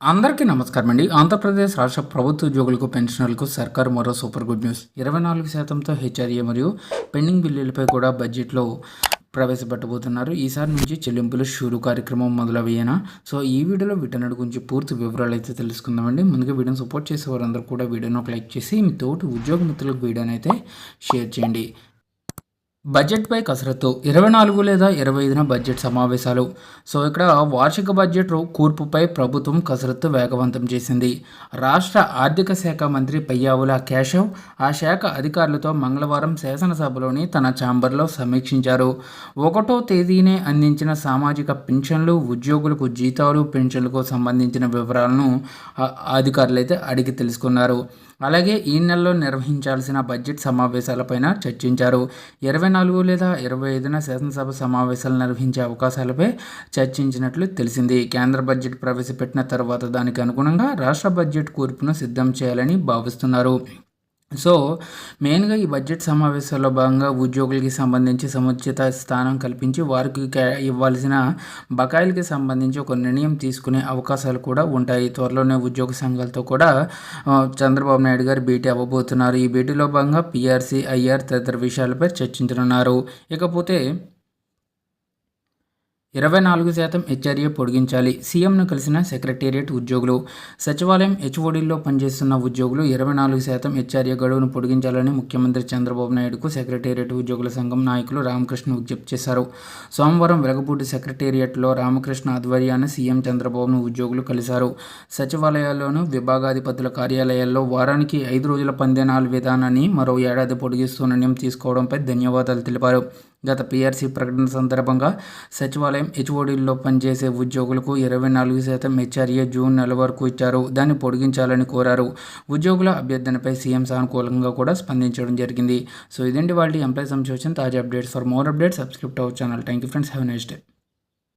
అందరికీ నమస్కారం అండి. ఆంధ్రప్రదేశ్ రాష్ట్ర ప్రభుత్వ ఉద్యోగులకు పెన్షనర్లకు సర్కారు మరో సూపర్ గుడ్ న్యూస్. ఇరవై నాలుగు శాతంతో హెచ్ఆర్ఏ మరియు పెండింగ్ బిల్లులపై కూడా బడ్జెట్లో ప్రవేశపెట్టబోతున్నారు. ఈసారి నుంచి చెల్లింపులు షూరు కార్యక్రమం మొదలయ్యేనా? సో ఈ వీడియోలో వీటన్నిటి గురించి పూర్తి వివరాలు అయితే తెలుసుకుందామండి. ముందుగా వీడియోని సపోర్ట్ చేసే వారందరూ కూడా వీడియోని ఒక లైక్ చేసి మీ తోటి ఉద్యోగ మిత్రులకు వీడియోని అయితే షేర్ చేయండి. బడ్జెట్పై కసరత్తు. ఇరవై నాలుగు లేదా ఇరవై ఐదున బడ్జెట్ సమావేశాలు. సో ఇక్కడ వార్షిక బడ్జెట్ కూర్పుపై ప్రభుత్వం కసరత్తు వేగవంతం చేసింది. రాష్ట్ర ఆర్థిక శాఖ మంత్రి పయ్యావుల కేశవ్ ఆ శాఖ అధికారులతో మంగళవారం శాసనసభలోని తన ఛాంబర్లో సమీక్షించారు. ఒకటో తేదీనే అందించిన సామాజిక పింఛన్లు ఉద్యోగులకు జీతాలు పెన్షన్లకు సంబంధించిన వివరాలను అధికారులైతే అడిగి తెలుసుకున్నారు. అలాగే ఈ నెలలో నిర్వహించాల్సిన బడ్జెట్ సమావేశాలపైన చర్చించారు. ఇరవై నాలుగు లేదా ఇరవై ఐదున శాసనసభ సమావేశాలు నిర్వహించే అవకాశాలపై చర్చించినట్లు తెలిసింది. కేంద్ర బడ్జెట్ ప్రవేశపెట్టిన తర్వాత దానికి అనుగుణంగా రాష్ట్ర బడ్జెట్ కూర్పును సిద్ధం చేయాలని భావిస్తున్నారు. సో మెయిన్గా ఈ బడ్జెట్ సమావేశాల్లో భాగంగా ఉద్యోగులకి సంబంధించి సముచిత స్థానం కల్పించి వారికి ఇవ్వాల్సిన బకాయిలకి సంబంధించి ఒక నిర్ణయం తీసుకునే అవకాశాలు కూడా ఉంటాయి. త్వరలోనే ఉద్యోగ సంఘాలతో కూడా చంద్రబాబు నాయుడు గారు భేటీ అవ్వబోతున్నారు. ఈ భేటీలో భాగంగా పీఆర్సీ ఐఆర్ తదితర విషయాలపై చర్చించనున్నారు. ఇకపోతే ఇరవై నాలుగు శాతం హెచ్ఆర్ఏ పొడిగించాలి. సీఎంను కలిసిన సెక్రటేరియట్ ఉద్యోగులు. సచివాలయం హెచ్ఓడిల్లో పనిచేస్తున్న ఉద్యోగులు ఇరవై నాలుగు శాతం హెచ్ఆర్ఏ గడువును పొడిగించాలని ముఖ్యమంత్రి చంద్రబాబు నాయుడుకు సెక్రటేరియట్ ఉద్యోగుల సంఘం నాయకులు రామకృష్ణ విజ్ఞప్తి చేశారు. సోమవారం వెలగపూడి సెక్రటేరియట్లో రామకృష్ణ ఆధ్వర్యాన్ని సీఎం చంద్రబాబును ఉద్యోగులు కలిశారు. సచివాలయాల్లోనూ విభాగాధిపతుల కార్యాలయాల్లో వారానికి ఐదు రోజుల పందెనాలు విధానాన్ని మరో ఏడాది పొడిగిస్తూ నిర్ణయం తీసుకోవడంపై ధన్యవాదాలు తెలిపారు. గత పీఆర్సీ ప్రకటన సందర్భంగా సచివాలయం హెచ్ఓడీల్లో పనిచేసే ఉద్యోగులకు ఇరవై నాలుగు శాతం హెచ్ఆర్ఏ జూన్ నెల వరకు ఇచ్చారు. దాన్ని పొడిగించాలని కోరారు. ఉద్యోగుల అభ్యర్థనపై సీఎం సానుకూలంగా కూడా స్పందించడం జరిగింది. సో ఇదండి వాళ్ళ ఎంప్లాయీ అసోసియేషన్ తాజా updates. For more updates subscribe our channel. Thank you friends. Have next day.